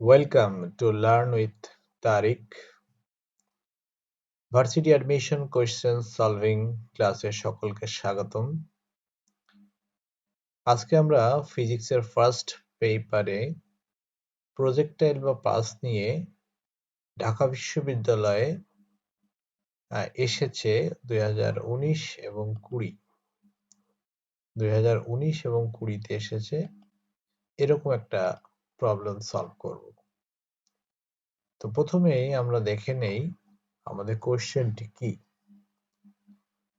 Welcome to Learn with Tariq. Varsity admission question solving ক্লাসে সকলকে স্বাগতম। আজকে আমরা ফিজিক্সের ফার্স্ট পেপারে প্রজেক্টাইল বা পাস নিয়ে ঢাকা বিশ্ববিদ্যালয়ে এসেছে দুই হাজার উনিশ এবং কুড়ি। দুই এবং কুড়িতে এসেছে। এরকম একটা প্রবলেম সলভ করব। তো প্রথমেই আমরা দেখে নেই আমাদের কোশ্চেনটি কি।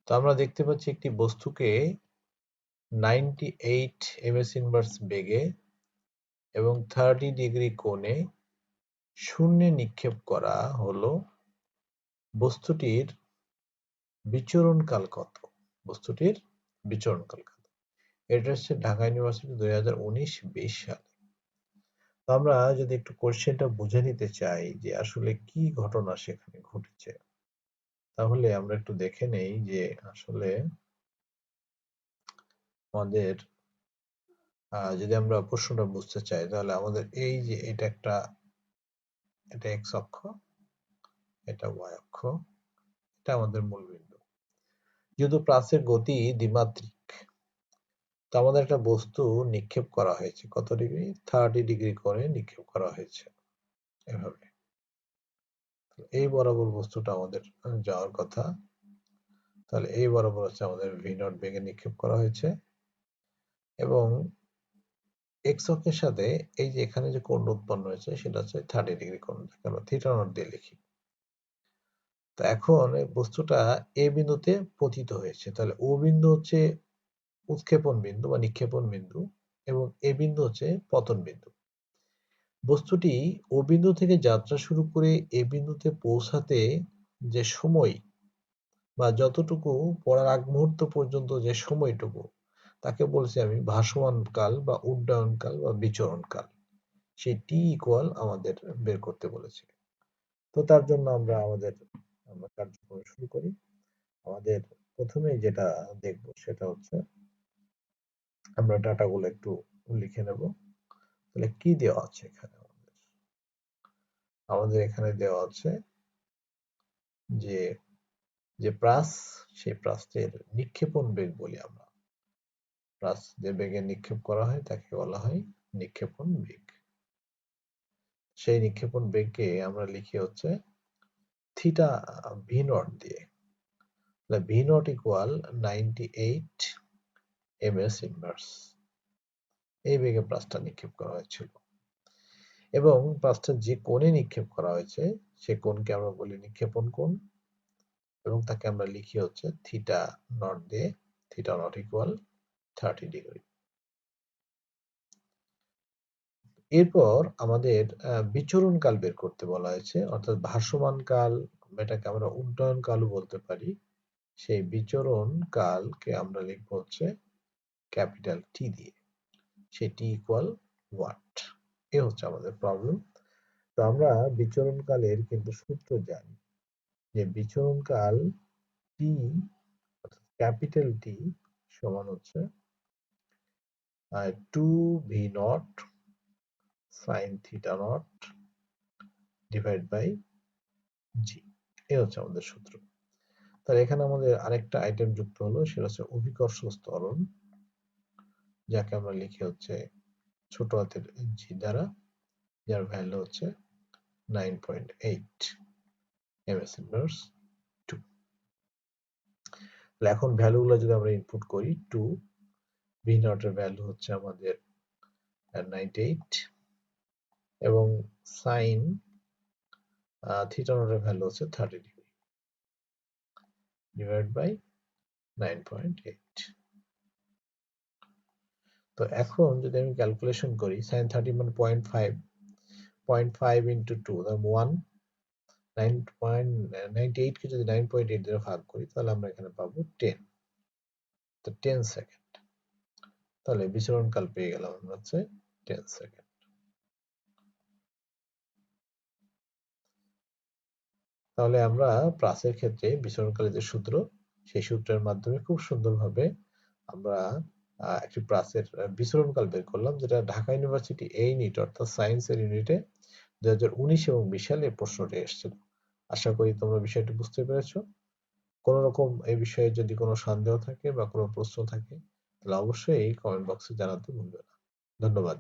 তো আমরা দেখতে পাচ্ছি একটি বস্তুকে নাইনটি এইট এমএস ইনভার্স বেগে এবং থার্টি ডিগ্রি কোণে শূন্যে নিক্ষেপ করা হলো বস্তুটির বিচরণকাল কত? বস্তুটির বিচরণকাল কত? এটা হচ্ছে ঢাকা ইউনিভার্সিটি দুই হাজার উনিশ বিশ সাল। আমরা যদি একটু কোশ্চেনটা বুঝে নিতে চাই যে আসলে কি ঘটনা সেখানে ঘটেছে, তাহলে আমরা একটু দেখে নেই যে আসলে আমাদের যদি আমরা প্রশ্নটা বুঝতে চাই তাহলে আমাদের এই যে এটা একটা, এটা এক্স অক্ষ, এটা ওয়াই অক্ষ, এটা আমাদের মূল বিন্দু যেহেতু প্লাসের গতি দ্বিমাত্রিক তো আমাদের একটা বস্তু নিক্ষেপ করা হয়েছে। কত ডিগ্রি? থার্টি ডিগ্রি করে নিক্ষেপ করা হয়েছে। এভাবে। এই বরাবর বস্তুটা আমাদের যাওয়ার কথা। তাহলে এই বরাবর হচ্ছে আমাদের ভি নট বেগে নিক্ষেপ করা হয়েছে। এবং এক্স অক্ষের সাথে এই যে এখানে যে কোণ উৎপন্ন হয়েছে, সেটা হচ্ছে থার্টি ডিগ্রি কোণ। কেন থিটা নট দিয়ে লিখি। তো এখন এই বস্তুটা এ বিন্দুতে পতিত হয়েছে। তাহলে ও বিন্দু হচ্ছে উৎক্ষেপণ বিন্দু বা নিক্ষেপণ বিন্দু এবং এ বিন্দু হচ্ছে পতন বিন্দু বস্তুটি ও বিন্দু থেকে যাত্রা শুরু করে এ বিন্দুতে পৌঁছাতে যে সময় বা যতটুকু পড়ার আগ মুহূর্ত পর্যন্ত যে সময়টুকু, তাকে বলছি আমি ভাসমান কাল বা উড্ডয়ন কাল বা বিচরণ কাল সেই টি ইকুয়াল আমাদের বের করতে বলেছে। তো তার জন্য আমরা আমাদের কার্যক্রম শুরু করি। আমাদের প্রথমে যেটা দেখব সেটা হচ্ছে আমরা ডাটাগুলো একটু লিখে নেব। তাহলে কি দেওয়া আছে এখানে আমাদের? আমাদের এখানে দেওয়া আছে যে যে প্রাস, সেই প্রাসের নিক্ষেপণ বেগ বলি আমরা। প্রাস যে বেগে নিক্ষেপ করা হয়, তাকে বলা হয় নিক্ষেপণ বেগ। সেই নিক্ষেপণ বেগকে আমরা লিখি হচ্ছে থিটা ভি নট দিয়ে। V naught equal ninety eight m s inverse এই বেগে প্লাসটা নিক্ষেপ করা হয়েছিল। এবং প্লাসটা যে কোণে নিক্ষেপ করা হয়েছে, সে কোণকে আমরা বলি নিক্ষেপণ কোণ। এবং তাকে আমরা লিখি হচ্ছে থিটা নট দিয়ে, theta naught equal thirty degree. এরপর আমাদের বিচরণ কাল বের করতে বলা হয়েছে, অর্থাৎ ভাসমান কাল, এটাকে আমরা উড্ডয়ন কালও বলতে পারি। সেই বিচরণ কালকে আমরা লিখব হচ্ছে ক্যাপিটাল টি দিয়ে সেই টি ইকুয়াল ওয়াট এ হচ্ছে আমাদের প্রবলেম তো আমরা বিচরণকালের কিন্তু সূত্র জানি যে বিচরণকাল টি ক্যাপিটাল টি সমান হচ্ছে two v naught sine theta naught divide by g এ হচ্ছে আমাদের সূত্র। তাহলে এখানে আমাদের আরেকটা আইটেম যুক্ত হলো, সেটা হচ্ছে অভিকর্ষ স্তরণ যাকে আমরা লিখি হচ্ছে ছোট হাতের জি দ্বারা, যার ভ্যালু হচ্ছে nine point eight m s inverse two এখন ভ্যালুগুলো যদি আমরা ইনপুট করি টু ভি নটের ভ্যালু হচ্ছে আমাদের নাইনটি এইট এবং সাইন থিটা নটের ভ্যালু হচ্ছে thirty degree divide by nine point eight তো এখন যদি আমি ক্যালকুলেশন করি সাইন থার্টি মানে point five point five into two one nine point ninety এইটকে যদি নাইন পয়েন্ট এইট দ্বারা ভাগ করি, তাহলে আমরা এখানে পাবো টেন তো টেন সেকেন্ড তাহলে বিচরণকাল পেয়ে গেলাম আমরা হচ্ছে টেন সেকেন্ড তাহলে আমরা প্রাসের ক্ষেত্রে বিচরণকালের যে সূত্র, সেই সূত্রের মাধ্যমে খুব সুন্দরভাবে আমরা একটি প্রাসের বিচরণকাল বের করলাম, যেটা ঢাকা ইউনিভার্সিটি এই নিট অর্থাৎ সায়েন্সের ইউনিটে দুই হাজার উনিশ এবং বিশ সালে এই প্রশ্নটি এসেছিল। আশা করি তোমরা বিষয়টি বুঝতে পেরেছ। কোন রকম এই বিষয়ে যদি কোনো সন্দেহ থাকে বা কোনো প্রশ্ন থাকে, তাহলে অবশ্যই এই কমেন্ট বক্সে জানাতে ভুলবে না। ধন্যবাদ।